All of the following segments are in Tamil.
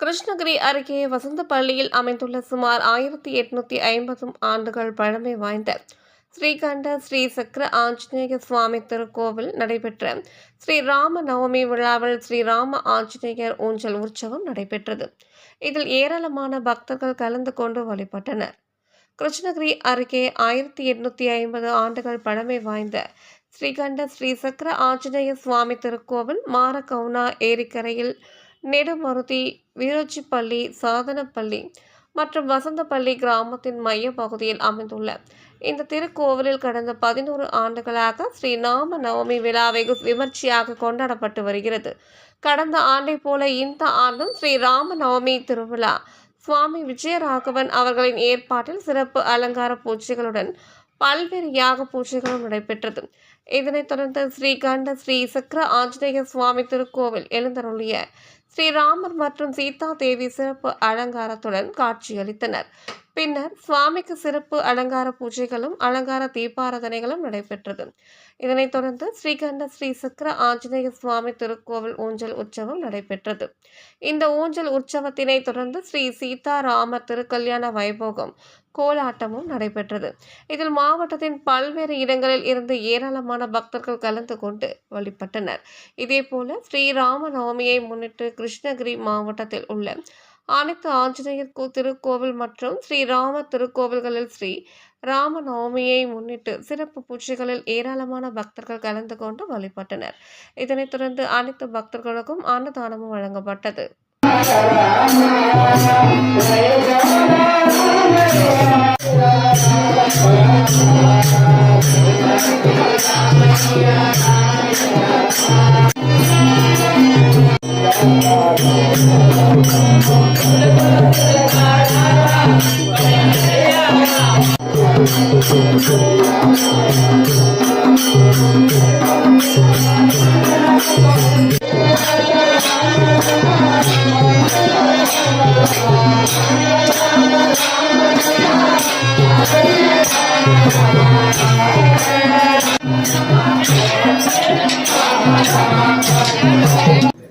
கிருஷ்ணகிரி அருகே வசந்தப்பள்ளியில் அமைந்துள்ள சுமார் ஆயிரத்தி எட்நூத்தி ஐம்பதும் ஆண்டுகள் பழமை வாய்ந்த ஸ்ரீகண்ட ஸ்ரீ சக்கர ஆஞ்சநேய சுவாமி திருக்கோவில் நடைபெற்ற ஸ்ரீ ராம நவமி விழாவில் ஸ்ரீ ராம ஆஞ்சநேயர் ஊஞ்சல் உற்சவம் நடைபெற்றது. இதில் ஏராளமான பக்தர்கள் கலந்து கொண்டு வழிபட்டனர். கிருஷ்ணகிரி அருகே ஆயிரத்தி எட்நூத்தி ஐம்பது ஆண்டுகள் பழமை வாய்ந்த ஸ்ரீகண்ட ஸ்ரீ சக்கர ஆஞ்சநேய சுவாமி திருக்கோவில் மாரகவுனா ஏரிக்கரையில் நெடுமருதி வீரச்சிப்பள்ளி சாதனப்பள்ளி மற்றும் வசந்தப்பள்ளி கிராமத்தின் மைய பகுதியில் அமைந்துள்ள இந்த திருக்கோவிலில் கடந்த பதினோரு ஆண்டுகளாக ஸ்ரீ நாம நவமி விழா வெகு விமர்சையாக கொண்டாடப்பட்டு வருகிறது. கடந்த ஆண்டை போல இந்த ஆண்டும் ஸ்ரீ ராம நவமி திருவிழா சுவாமி விஜயராகவன் அவர்களின் ஏற்பாட்டில் சிறப்பு அலங்கார பூஜைகளுடன் பல்வேறு யாக பூஜைகளும் நடைபெற்றது. இதனைத் தொடர்ந்து ஸ்ரீகண்ட ஸ்ரீ சக்கர ஆஞ்சநேய சுவாமி திருக்கோவில் எழுந்தருளிய ஸ்ரீராமர் மற்றும் சீதா தேவி சிறப்பு அலங்காரத்துடன் காட்சியளித்தனர். பின்னர் சுவாமிக்கு சிறப்பு அலங்கார பூஜைகளும் அலங்கார தீபாராதனைகளும் நடைபெற்றது. இதனைத் தொடர்ந்து ஸ்ரீகண்ட ஸ்ரீ சக்கர ஆஞ்சநேய சுவாமி திருக்கோவில் ஊஞ்சல் உற்சவம் நடைபெற்றது. இந்த ஊஞ்சல் உற்சவத்தினை தொடர்ந்து ஸ்ரீ சீதாராம திருக்கல்யாண வைபோகம் கோலாட்டமும் நடைபெற்றது. இதில் மாவட்டத்தின் பல்வேறு இடங்களில் இருந்து ஏராளமான பக்தர்கள் கலந்து கொண்டு வழிபட்டனர். இதேபோல ஸ்ரீராம நவமியை முன்னிட்டு கிருஷ்ணகிரி மாவட்டத்தில் உள்ள அனைத்து ஆஞ்சநேயர் திருக்கோவில் மற்றும் ஸ்ரீராம திருக்கோவில்களில் ஸ்ரீ ராம நவமியை முன்னிட்டு சிறப்பு பூஜைகளில் ஏராளமான பக்தர்கள் கலந்து கொண்டு வழிபட்டனர். இதனைத் தொடர்ந்து அனைத்து பக்தர்களுக்கும் அன்னதானமும் வழங்கப்பட்டது.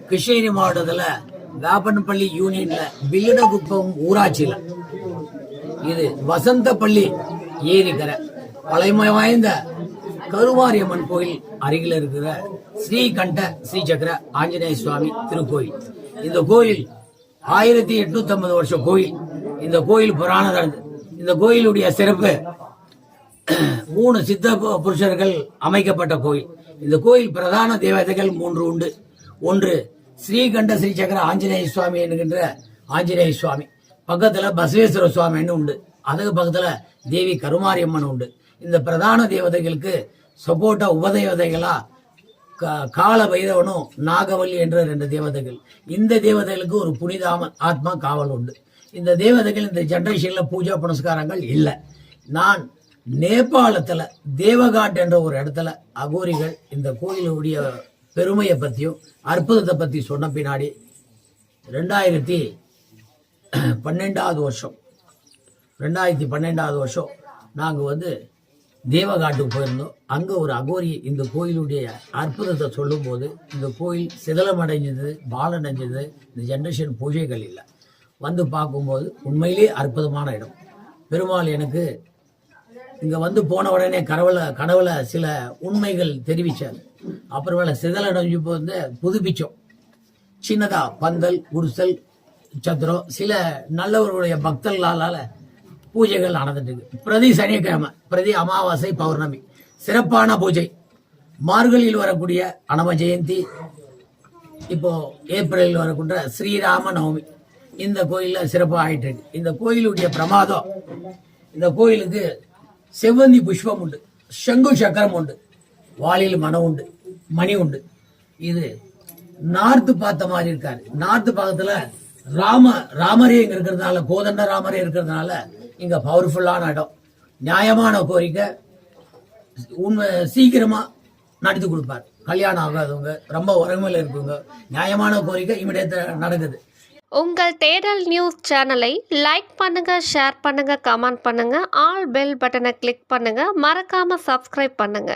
கிருஷ்ணகிரி மாவட்டத்தில் வேப்பனப்பள்ளி யூனியன்ல வில்லிடகுப்பம் ஊராட்சியில். இது வசந்தப்பள்ளி ஏரிக்கரை. பழைமை வாய்ந்த கருமாரியம்மன் கோயில் அருகில் இருக்கிற ஸ்ரீகண்ட ஸ்ரீசக்கர ஆஞ்சநேய சுவாமி திருக்கோயில். இந்த கோயில் ஆயிரத்தி எட்நூத்தி ஐம்பது வருஷம் கோயில். இந்த கோயில் புராணதானது. இந்த கோயிலுடைய சிறப்பு மூணு சித்த புருஷர்கள் அமைக்கப்பட்ட கோயில். இந்த கோயில் பிரதான தேவதைகள் மூன்று உண்டு. ஒன்று ஸ்ரீகண்ட ஸ்ரீ சக்கர ஆஞ்சநேய சுவாமி என்கின்ற ஆஞ்சநேய சுவாமி. பக்கத்துல பசவேஸ்வர சுவாமின்னு உண்டு. அதுக்கு பக்கத்துல தேவி கருமாரியம்மன் உண்டு. இந்த பிரதான தேவதைகளுக்கு சப்போட்டா உபதேவதைகளா கா- கால பைரவனும் நாகவல்லி என்ற ரெண்டு தேவதைகள். இந்த தேவதைகளுக்கு ஒரு புனிதாம ஆத்மா காவல் உண்டு. இந்த தேவதைகள் இந்த ஜென்ரேஷனில் பூஜா புனஸ்காரங்கள் இல்லை. நான் நேபாளத்துல தேவகாட் என்ற ஒரு இடத்துல அகோரிகள் இந்த கோயிலுடைய பெருமையை பத்தியும் அற்புதத்தை பத்தி சொன்ன பின்னாடி ரெண்டாயிரத்தி பன்னெண்டாவது வருஷம் ரெண்டாயிரத்தி பன்னெண்டாவது வருஷம் நாங்கள் வந்து தேவகாட்டுக்கு போயிருந்தோம். அங்கே ஒரு அகோரி இந்த கோயிலுடைய அற்புதத்தை சொல்லும்போது இந்த கோயில் சிதலமடைஞ்சது பாலடைஞ்சது இந்த ஜென்ரேஷன் பூஜைகள் இல்லை. வந்து பார்க்கும்போது உண்மையிலே அற்புதமான இடம். பெருமாள் எனக்கு இங்கே வந்து போன உடனே கனவுல கனவுல சில உண்மைகள் தெரிவித்தார் அப்புறமேல சிதலடைஞ்சு வந்து புதுப்பித்தோம் சின்னதாக பந்தல் குடிசல் சத்திரம் சில நல்லவர்களுடைய பக்தர்களால பூஜைகள் நடந்துட்டு இருக்கு. பிரதி சனிக்கிழமை பிரதி அமாவாசை பௌர்ணமி. சிறப்பான பூஜை. மார்கழியில் வரக்கூடிய அனம ஜெயந்தி இப்போ ஏப்ரலில் வரக்கூடிய ஸ்ரீராம நவமி இந்த கோயிலில் சிறப்பாக ஆகிட்டு இருக்கு. இந்த கோயிலுடைய பிரமாதம் இந்த கோயிலுக்கு செவ்வந்தி புஷ்பம் உண்டு சங்கு சக்கரம் உண்டு வாளியில் மனம் உண்டு மணி உண்டு. இது நார்த்து பார்த்த மாதிரி இருக்காரு நார்த்து பக்கத்தில் ராம ராமரே இங்க இருக்கிறதுனால கோதண்ட ராமரே இருக்கிறதுனால இங்கே பவர்ஃபுல்லான இடம். நியாயமான கோரிக்கை. உண்மை சீக்கிரமாக நடத்தி கொடுப்பார். கல்யாணம் ஆகாதவங்க ரொம்ப உறமையில இருக்கவங்க நியாயமான கோரிக்கை இமிடியேட் நடக்குது. உங்கள் தேடல் நியூஸ் சேனலை லைக் பண்ணுங்க ஷேர் பண்ணுங்க கமெண்ட் பண்ணுங்க ஆல் பெல் பட்டனை கிளிக் பண்ணுங்க மறக்காம சப்ஸ்கிரைப் பண்ணுங்க.